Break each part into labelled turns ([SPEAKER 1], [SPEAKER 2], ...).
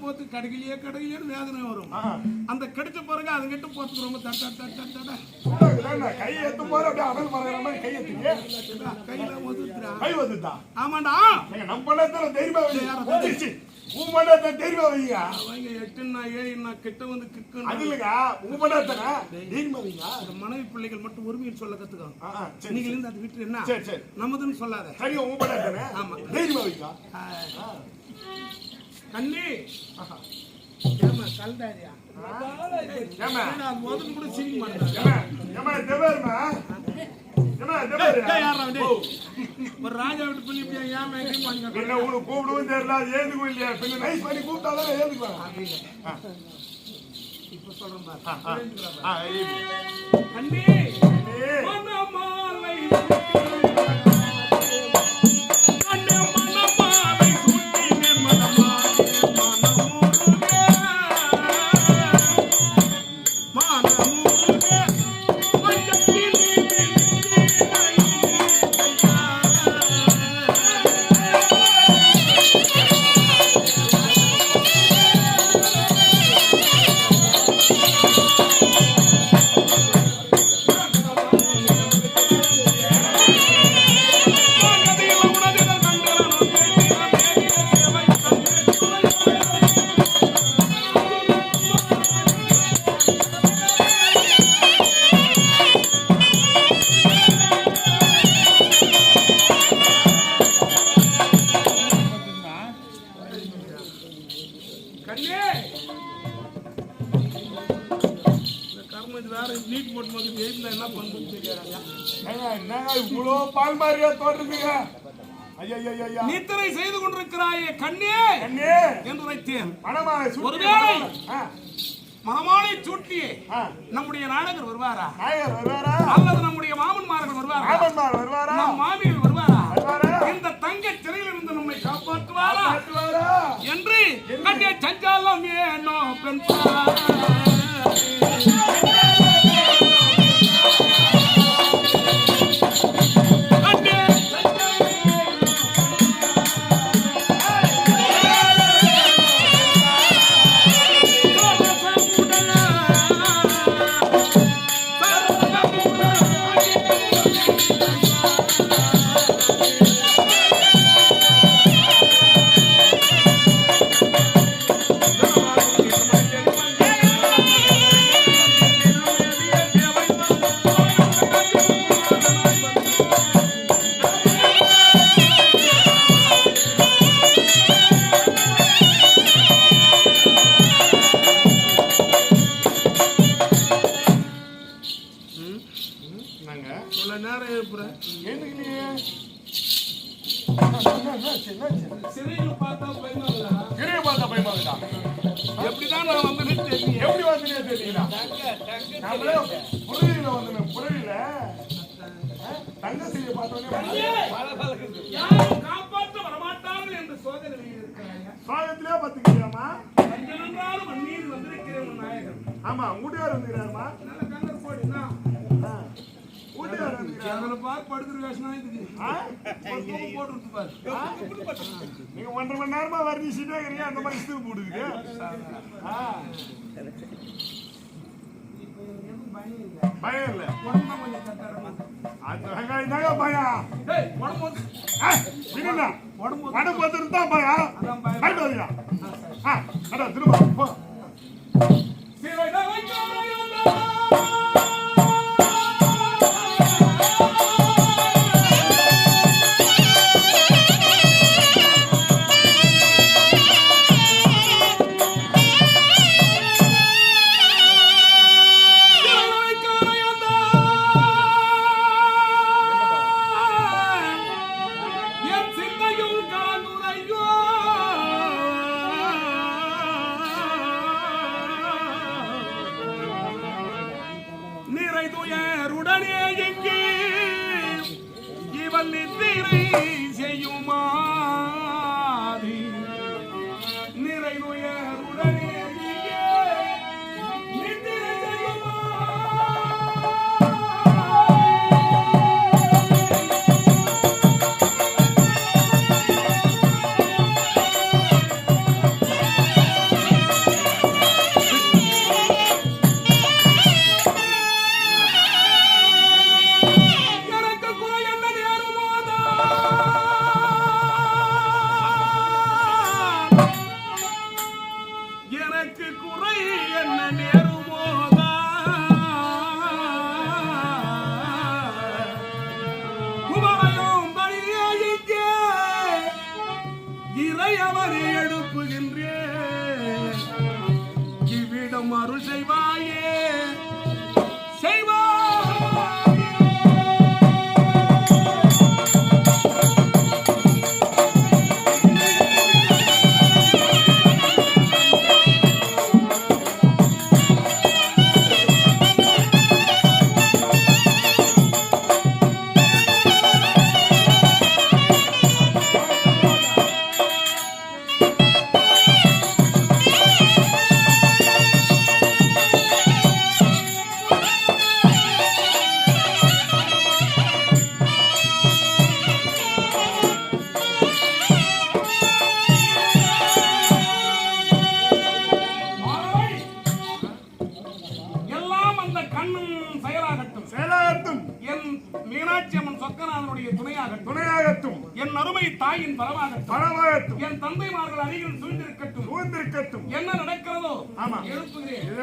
[SPEAKER 1] போத்து கிடைக்கலையே கிடைக்கலையே வேதனை வரும். அந்த கிடைச்ச பிறகு அது கிட்ட போறதுக்கு ரொம்ப தட்டா தட்டா தட்டா
[SPEAKER 2] கை அப்படியே மறக்கிற மாதிரி கை ஏத்துங்க
[SPEAKER 1] கையில ஒதுக்குறா.
[SPEAKER 2] கை
[SPEAKER 1] ஆமாண்டா.
[SPEAKER 2] நம்ம பண்ணத்துல தைரியமா. உன் பண்ணத்தை தைரியமா வைங்க
[SPEAKER 1] அவங்க எட்டுன்னா ஏழுன்னா கிட்ட வந்து கிக்கு
[SPEAKER 2] அது இல்லைங்க. உன் பண்ணத்தானே தைரியமா வைங்க
[SPEAKER 1] அந்த மனைவி பிள்ளைகள் மட்டும் உரிமையில் சொல்ல கத்துக்கோ
[SPEAKER 2] ஆ, ஆ, சரி.
[SPEAKER 1] நீங்க இருந்து அது விட்டு என்ன?
[SPEAKER 2] சரி சரி.
[SPEAKER 1] நமதுன்னு சொல்லாத.
[SPEAKER 2] சரி உன் பண்ணத்தானே
[SPEAKER 1] ஆமா.
[SPEAKER 2] தைரியமா வைங்க.
[SPEAKER 1] கண்ணி ஏமா
[SPEAKER 2] ஏமா
[SPEAKER 1] அது முதல்ல கூட சிரிக்க மாட்டேன்
[SPEAKER 2] ஏமா தெவேருமா
[SPEAKER 1] ஒரு ராஜா விட்டு இப்படியா ஏன் பண்ணி
[SPEAKER 2] என்ன உனக்கு கூப்பிடவும் தெரியல இல்லையா? பின்ன நைஸ் பண்ணி கூப்பிட்டாதான் ஏந்துக்குவாங்க
[SPEAKER 1] இப்ப சொல்றேன் பாரு. கண்ணே
[SPEAKER 2] ஐயா
[SPEAKER 1] நித்திரை செய்து கொண்டிருக்கிறாயே கண்ணே. என்று வைத்தேன் ஒருவேளை. மனமாலை. சூட்டி
[SPEAKER 2] ஆ.
[SPEAKER 1] நம்முடைய நாடகர் வருவாரா?
[SPEAKER 2] நாயகர் வருவாரா?
[SPEAKER 1] அல்லது நம்முடைய மாமன்மார்கள் வருவாரா? நம் மாமியார் வருவாரா?
[SPEAKER 2] வருவாரா?
[SPEAKER 1] இந்த தங்க சிறையில் இருந்து நம்மை காப்பாற்றுவாரா? என்று கண்ணே சஞ்சாலம் ஏனோ பெண்
[SPEAKER 2] பார்த்துக்கிறியாமா
[SPEAKER 1] பஞ்சனன்றாலும் மண்ணீர் வந்திருக்கிறேன் உன் நாயகன்
[SPEAKER 2] ஆமா ஊட்டியார் வந்துக்கிறாருமா
[SPEAKER 1] நல்ல கங்கர் போடினா
[SPEAKER 2] ஊட்டியார் வந்துக்கிறாரு.
[SPEAKER 1] பார் படுக்கிற வேஷனா இதுக்கு தூக்கம் போட்டுருக்கு பாரு
[SPEAKER 2] நீங்க ஒன்றரை மணி நேரமா வர்ணிச்சுட்டே இருக்கிறீங்க அந்த மாதிரி இஷ்டம் போடுது
[SPEAKER 1] பயம் இல்லை
[SPEAKER 2] பயம் இல்ல.
[SPEAKER 1] உடம்பு கொஞ்சம் கட்டாரமா
[SPEAKER 2] அந்த வெங்காயம் தாங்க பயம்
[SPEAKER 1] டேய் உடம்பு உடம்பு வந்து-
[SPEAKER 2] வடம் பார்த்துட்டு தான் பயம்.
[SPEAKER 1] அதான்
[SPEAKER 2] திரும்ப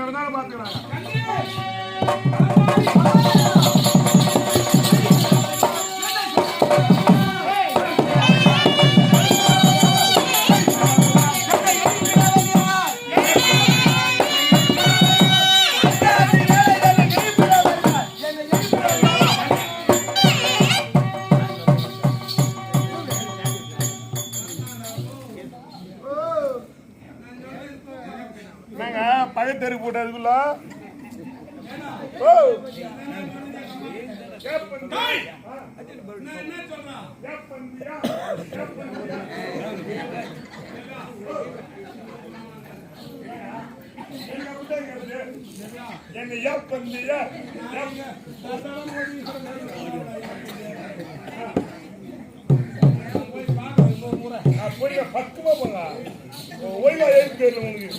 [SPEAKER 2] நடந்தாலும் பாத்துக்கிறாங்க பகத்தெரு போட்டதுக்குள்ள
[SPEAKER 1] என்ன
[SPEAKER 2] ஏப் பண்ணியா பொடிய பக்குவா போங்க ஓய்வா எழுப்பி உனக்கு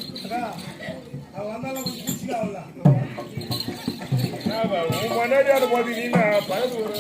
[SPEAKER 2] உன் மனைவியாட பாத்தீங்கன்னா பயந்து ஒரு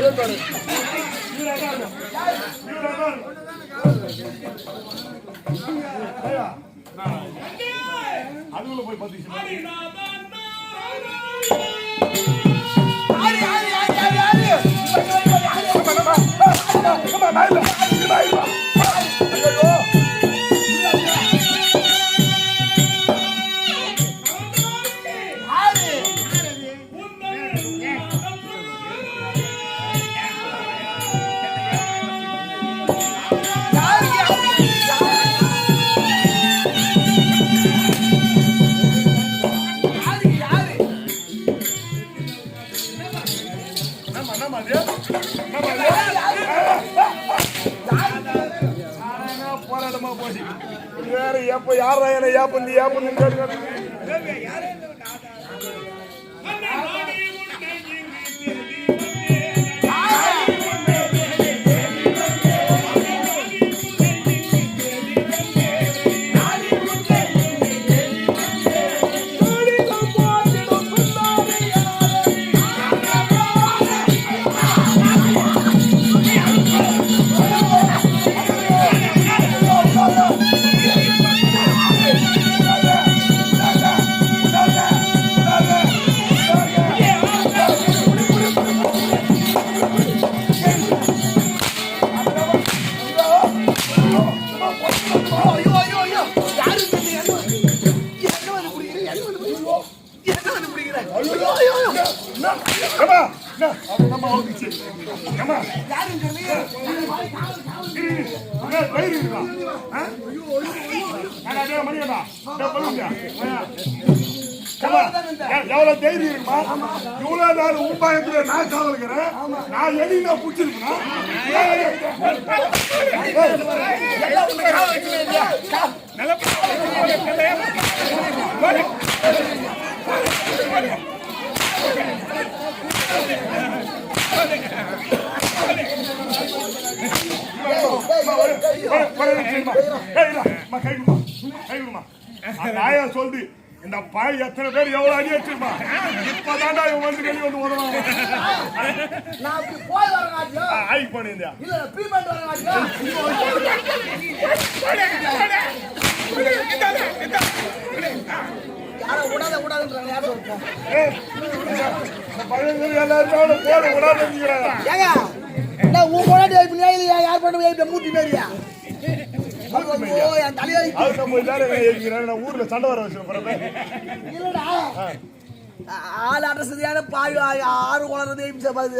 [SPEAKER 2] எழுபத்தோரு அதுக்குள்ள போய் பத்து வேற ஏப்ப யாரா என்ன ஏப்பந்தி ஏப்பந்தி தைரியம் இருக்குமா இவ்வளவு நாள் உபாயத்துல நான் காவலுக்கிறேன் நான் எலி நான் Thank you. நாயா சொல்லு இந்த பாய் எத்தனை பேர் எவ்வளவு அடி வச்சிருப்பா இப்பதான்டா இவன் வந்து கழி வந்து ஓடுவான்
[SPEAKER 3] நான் அப்படி போய் வரங்காட்டியா
[SPEAKER 2] ஆய் பண்ணிருந்தா போட
[SPEAKER 3] விடாதுங்கிறாங்க நான் உன் வைப்பினியா இல்லையா? யார் பண்ண வைப்பிய மூட்டி மேரியா என் தலையை
[SPEAKER 2] ஊர்ல சண்டை வர
[SPEAKER 3] இல்லடா. ஆள் அட்ரஸ்தியான பாய் ஆறு குளறது எய்ம்ஸ் பாது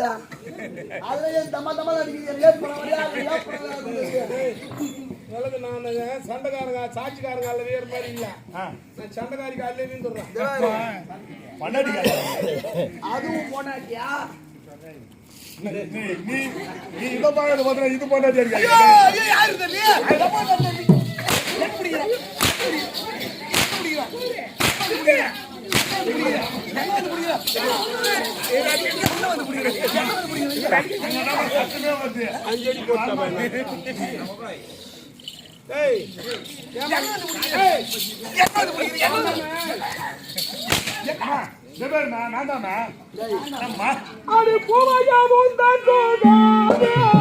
[SPEAKER 3] அதுல ஏன் தம்மா தம்மா அடிக்கிறீங்க
[SPEAKER 1] நல்லது நான் சண்டைக்காரங்க சாட்சிக்காரங்க அல்ல வேறு மாதிரி இல்ல. நான் சொல்றேன்
[SPEAKER 3] அதுவும் போனாட்டியா
[SPEAKER 2] நீ நீ நீ இதை இது பண்ணாடி
[SPEAKER 3] ஐயோ
[SPEAKER 2] இருக்க
[SPEAKER 3] ஐயோ யாரு தம்பி தப்பா தம்பி எப்படி
[SPEAKER 1] அஞ்சடி போட்டா ஏய்
[SPEAKER 2] நான் தானா
[SPEAKER 1] அடி பூவையா முந்தன்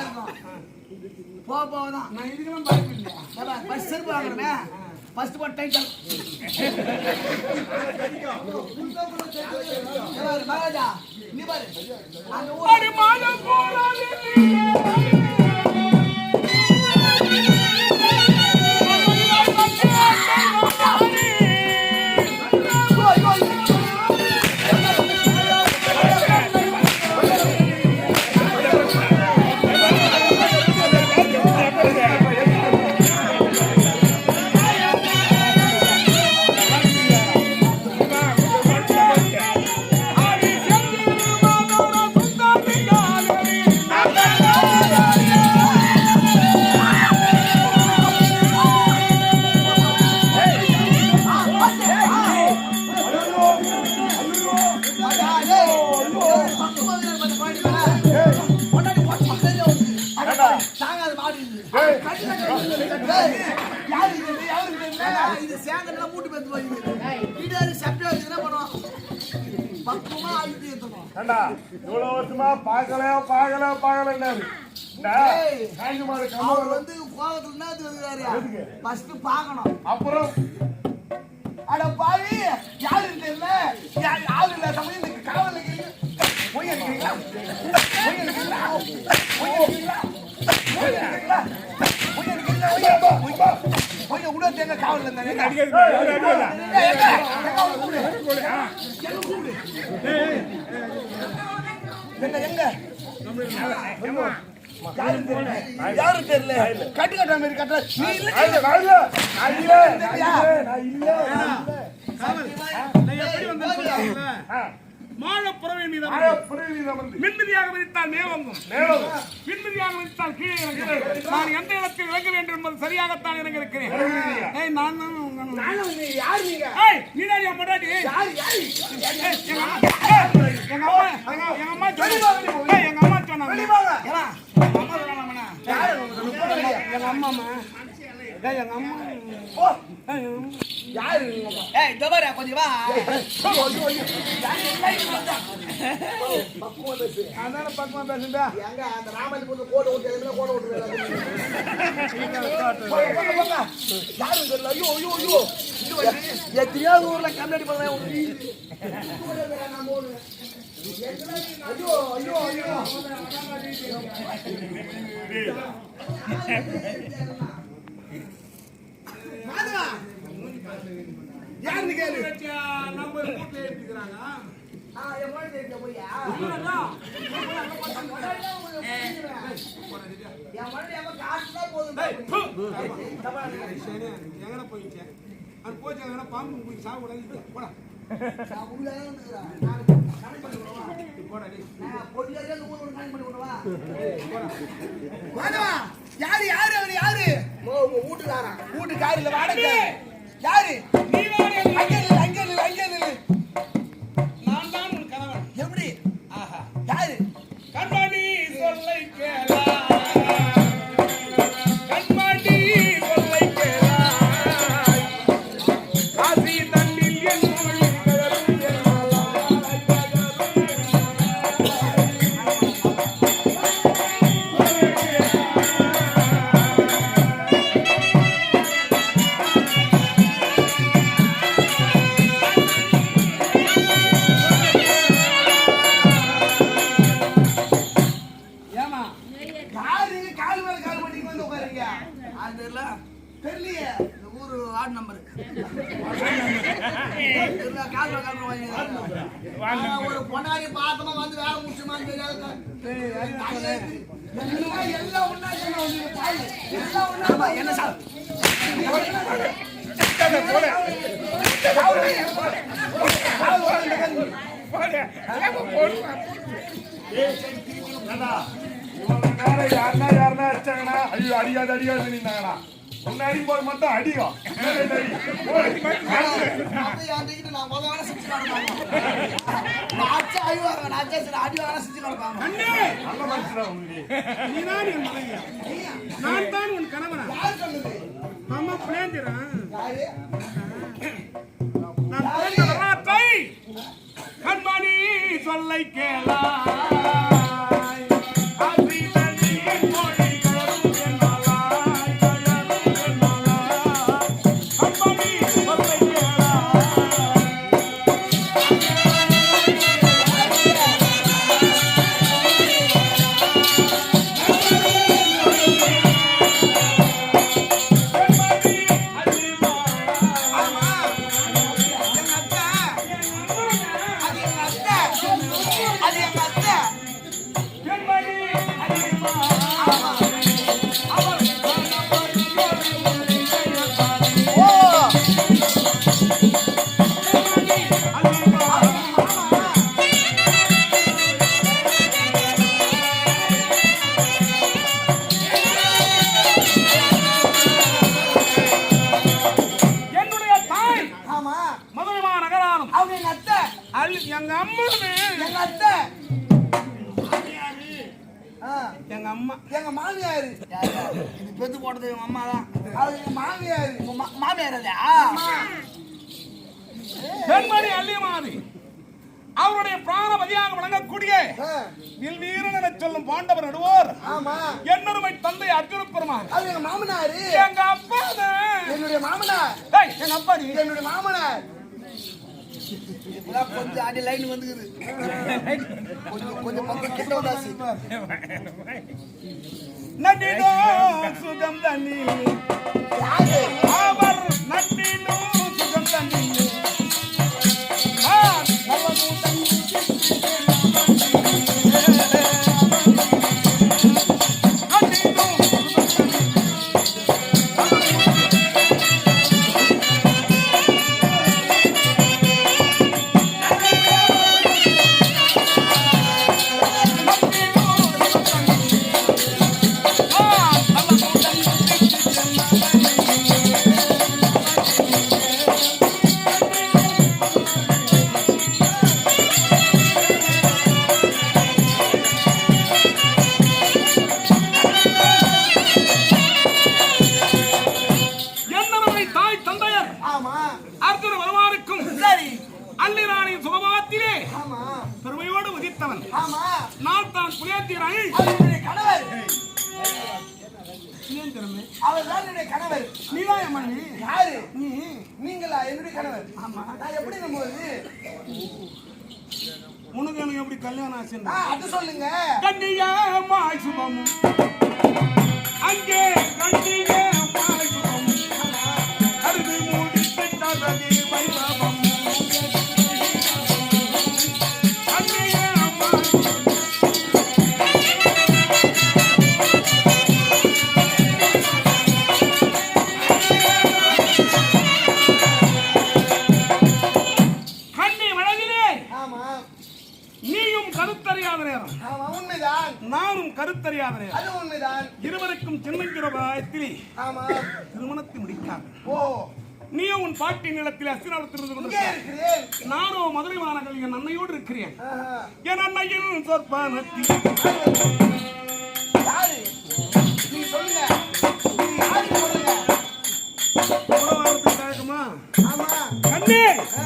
[SPEAKER 3] இருக்கும். போ போதான்.
[SPEAKER 1] நான் இதுக்கெல்லாம் பயப்படல
[SPEAKER 3] ஃபர்ஸ்ட் செருப்பு வாங்குறமே? ஃபர்ஸ்ட் போட் டைட்டில் மகாராஜா நீ பாரு அந்த
[SPEAKER 1] மாதம்
[SPEAKER 2] ஏண்டா? இவ்வளவு வருஷமா பார்க்கல பார்க்கல பார்க்கலன்னாரு
[SPEAKER 3] அவர் வந்து கோபத்துல என்ன வந்துக்கிறாரு? ஃபர்ஸ்ட் பார்க்கணும்.
[SPEAKER 2] அப்புறம்?
[SPEAKER 3] அட பாவி யாரு யா- யாரு இல்ல சமயம்? இந்த காவல் நிக்கிறீங்க போய் அடிக்கிறீங்களா? போய் அடிக்கிறீங்களா? போய் அடிக்கிறீங்களா? போய் அடிக்கிறீங்களா? போய் அடிக்கிறீங்களா எங்க? எங்க? யாரும் தெரியல தெரியல கட்டு கட்டுற மாதிரி கட்டுற நீ இல்ல
[SPEAKER 2] நான் இல்ல, நான் இல்ல, நான் இல்ல,
[SPEAKER 1] எப்படி மாழப்புறவை மீது
[SPEAKER 2] ஆயா, புரியுது அமர்ந்து.
[SPEAKER 1] மின்மிதியாக விதித்தால் மேலோங்கும்.
[SPEAKER 2] மேலும்
[SPEAKER 1] பின்மதியாக விதித்தால் கீழே இறங்கும் நான் எந்த இடத்தில் இறங்க வேண்டும் என்பது சரியாகத்தான் இருக்கிறேன் ஏய், நான் தான் உங்க-
[SPEAKER 3] யார் நீங்க?
[SPEAKER 1] ஏய், நீதான் என் பொண்டாட்டி.
[SPEAKER 3] யார் யார்?
[SPEAKER 1] ஏய், எங்க அம்மா- எங்க அம்மா. சொன்னாங்க. எங்க அம்மா சொன்னாங்க. அம்மா எங்க அம்மா.
[SPEAKER 3] யாரு நீங்க
[SPEAKER 4] ஏய் இந்த பாரு கொஞ்சம் வா.
[SPEAKER 3] யாரு? பக்குவமா பேசு.
[SPEAKER 1] அதானே பக்கமா பேசுண்டா.
[SPEAKER 3] எங்க அந்த விட்டு எதுவுமே கோட்டை விட்டுருக்காங்க. போங்க, போங்க, போங்க. யாரும் தெரியல. ஐயோ. இது ஊர்ல கண்ணாடி ஒரு ஐயோ ஐயோ ஐயோ யாருன்னு கேளு.
[SPEAKER 1] நம்பர் வீட்டுல எடுத்துக்கிறாங்க. எங்கடா போயிடுச்சு? அது போச்சு, எங்கடா பாம்பு போய் சாவு விடாதீங்க. போடா.
[SPEAKER 3] விடவா?
[SPEAKER 1] போடா,
[SPEAKER 3] யாரு யாரு அவரு யாரு வீட்டுக்காரன் வீட்டுக்காரில வாடகை யாரு
[SPEAKER 1] அங்க.
[SPEAKER 3] நில்லு, அங்கே நில்லு, அங்கே நில்லு.
[SPEAKER 1] நான் தான் உன் கணவன்.
[SPEAKER 3] எப்படி
[SPEAKER 1] ஆஹா.
[SPEAKER 3] யாரு
[SPEAKER 1] கண்மணி சொல்லை கேளாய்.
[SPEAKER 4] சரி
[SPEAKER 2] அடி
[SPEAKER 4] வாங்க செஞ்சு நடப்பாங்க
[SPEAKER 1] அண்ணே
[SPEAKER 2] நல்ல மனுஷன்டா உனக்கு.
[SPEAKER 1] நீதான் என் மனைவியா நான் தான் உன் கணவனா மாமா பிளேஞ்சிரன்
[SPEAKER 3] யாரு
[SPEAKER 1] நான் சொல்லை
[SPEAKER 3] கேளா.
[SPEAKER 1] என்னருமை தந்தை அர்ஜுன
[SPEAKER 3] அது எங்க மாமனாரு.
[SPEAKER 1] எங்க அப்பா
[SPEAKER 3] என்னுடைய மாமனார்.
[SPEAKER 1] எங்க அப்பா நீ
[SPEAKER 3] என்னுடைய மாமனார்.
[SPEAKER 4] கொஞ்சம் அடி லைன் வந்துக்குது. கொஞ்சம் கொஞ்சம் பக்கம் கிட்ட வந்தாச்சு
[SPEAKER 1] நட்டினோ சுகம் தண்ணி
[SPEAKER 3] அது உண்மைதான்.
[SPEAKER 1] இருவருக்கும் சின்னஞ்சிற பிராயத்தில்
[SPEAKER 3] ஆமா.
[SPEAKER 1] திருமணத்தை முடித்தாங்க
[SPEAKER 3] ஓ.
[SPEAKER 1] நீயும் உன் பாட்டி நிலத்தில் அஸ்தினாவத்திலிருந்து
[SPEAKER 3] இங்கே
[SPEAKER 1] கொண்டு
[SPEAKER 3] இருக்கிறேன்.
[SPEAKER 1] நானும் மதுரை மாநகரில் என் அன்னையோடு இருக்கிறேன். என் அன்னையின்
[SPEAKER 3] ஆ,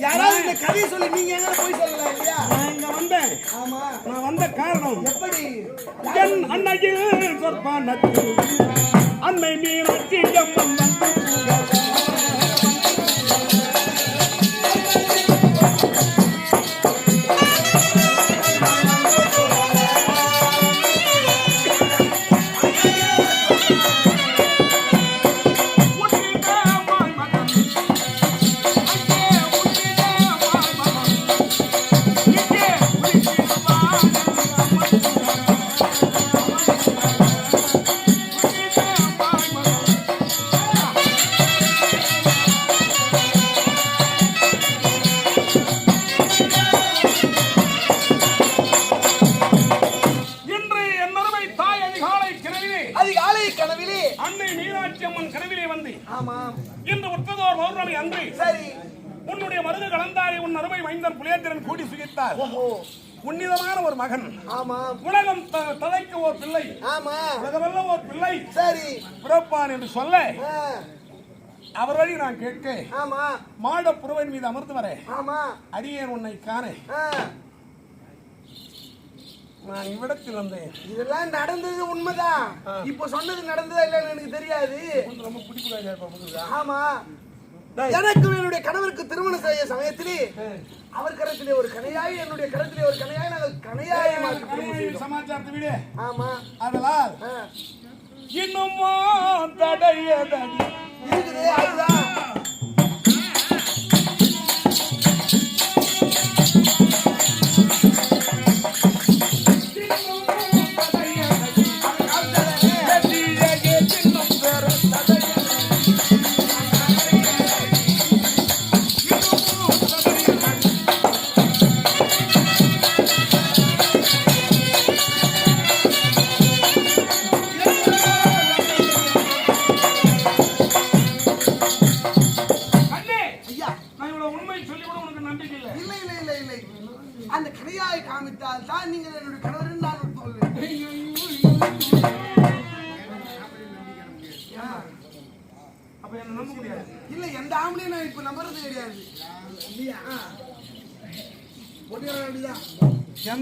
[SPEAKER 3] யாராவது இந்த கதையை சொல்லி நீங்க எங்க போய் சொல்லலாம் இல்லையா
[SPEAKER 1] வந்தேன். நான் வந்த காரணம்
[SPEAKER 3] எப்படி?
[SPEAKER 1] என் அன்னையின் சொற்பானத்தில் அன்னை மீனாட்சி அம்மன் நான் கேட்க
[SPEAKER 3] ஆமா.
[SPEAKER 1] மாட புறவன் மீது அமர்ந்து வர
[SPEAKER 3] ஆமா.
[SPEAKER 1] அடியேன் உன்னை காண. நான் இவ்விடத்தில் வந்தேன்.
[SPEAKER 3] இதெல்லாம் நடந்தது உண்மைதான். இப்ப சொன்னது நடந்ததா இல்லைன்னு எனக்கு தெரியாது.
[SPEAKER 1] ரொம்ப பிடிக்கூடாது?
[SPEAKER 3] ஆமா. எனக்கு என்னுடைய கணவருக்கு திருமணம் செய்ய சமயத்திலே அவர் கரத்திலே ஒரு கனையாய் என்னுடைய கரத்திலே ஒரு கனையாய் நாங்கள் கனையாய்.
[SPEAKER 1] சமாச்சாரத்தை விடு.
[SPEAKER 3] ஆமா.
[SPEAKER 1] அதனால் இன்னுமா தடையதடி.
[SPEAKER 3] இருக்குது அதுதான்.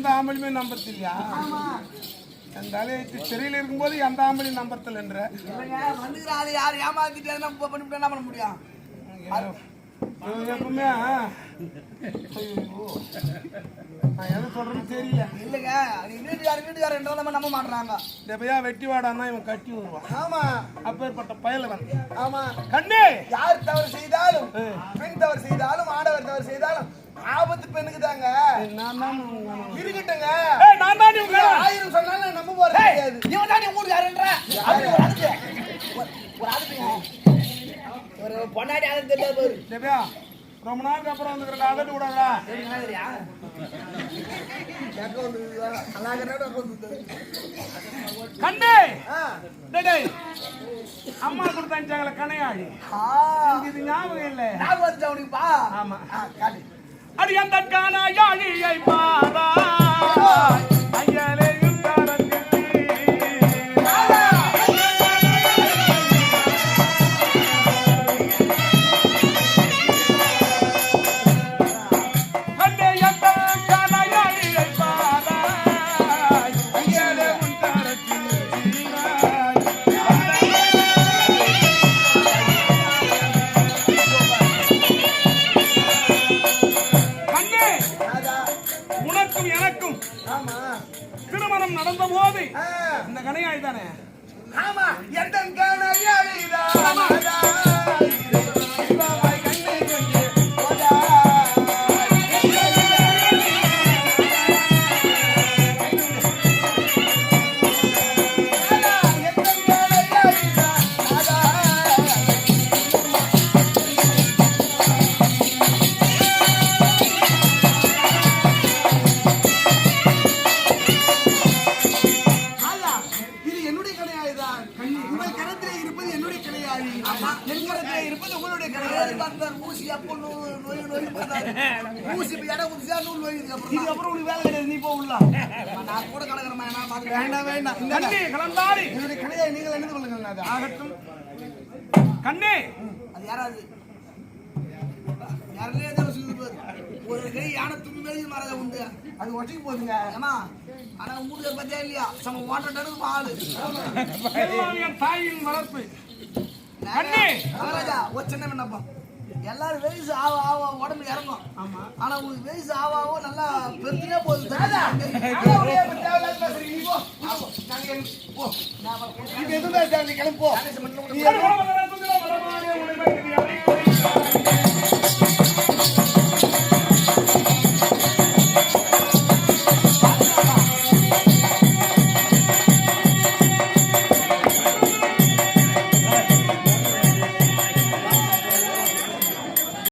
[SPEAKER 3] எந்த
[SPEAKER 1] ஆம்பளுமே நம்பத்தில்லையா
[SPEAKER 3] ஆமா.
[SPEAKER 1] எந்த ஆலயத்து சிறையில் இருக்கும்போது எந்த ஆம்பளையும் நம்பத்தில் என்ற
[SPEAKER 3] இல்லைங்க வந்துக்கிற ஆளு யார் ஏமாத்திட்டு நம்ம என்ன பண்ண முடியும்?
[SPEAKER 1] எப்பவுமே நான் எதை சொல்றேன்னு தெரியல.
[SPEAKER 3] இல்லைங்க அது வீட்டுக்காரர் வீட்டுக்காரர் நம்ம நம்ப மாட்டுறாங்க.
[SPEAKER 1] எப்பயா வெட்டி வாடான்னா இவன் கட்டி வருவான்
[SPEAKER 3] ஆமா.
[SPEAKER 1] அப்பேற்பட்ட பயலவன்.
[SPEAKER 3] ஆமா.
[SPEAKER 1] கண்ணே!
[SPEAKER 3] யார் தவறு செய்தாலும் பெண் தவறு செய்தாலும் ஆடவர் தவறு செய்தாலும் ஆபத்து பெண்ணுக்கு தாங்க இருக்கட்டுங்க.
[SPEAKER 1] நான் தான் இவங்க
[SPEAKER 3] ஆயிரம் சொன்னாலும் நம்ப கிடையாது.
[SPEAKER 4] இவன் தான் ஊருக்காரன்ற அப்படி ஒரு அதுக்கு ஒரு- அதுக்குங்க ஒரு பொண்டாட்டி அது தெரியாது பாரு
[SPEAKER 1] எப்பயா ரொம்ப நாளுக்கு அப்புறம் வந்துக்கிறேன் அதட்டு விடாதா கண்ணே. அம்மா கொடுத்து அனுப்பிச்சாங்களே கனையாழி எனக்கு இது ஞாபகம் இல்லை. ஆமா. அது அந்த கனையாழியை பாரா ஐயலே தானே?
[SPEAKER 3] ஆமா எந்த வேண்டாம் வேண்டாம்.
[SPEAKER 1] கண்ணே கலந்தாடி.
[SPEAKER 3] என்னுடைய கடையை நீங்கள் என்ன கொள்ளுங்கள் நாதா.
[SPEAKER 1] ஆகட்டும். கண்ணே.
[SPEAKER 4] அது யாராவது? தான் சொல்லுது. ஒரு கை யானை தும்பி மரத உண்டு.
[SPEAKER 3] அது ஒட்டிக்கு போகுதுங்க.
[SPEAKER 4] ஏமா ஆனா உங்களுக்கு பத்தியா இல்லையா? சம ஓட்ட டனுக்கு பாலு.
[SPEAKER 1] எல்லாம் என் தாயின் வளர்ப்பு. கண்ணே!
[SPEAKER 4] ஒரு சின்ன விண்ணப்பம். எல்லாரும் வயசு ஆவ ஆவ உடம்பு இறங்கும். ஆமா. ஆனா உங்களுக்கு வயசு ஆவ ஆவ நல்லா பெருத்தினே போகுது.
[SPEAKER 3] கிளம்பு.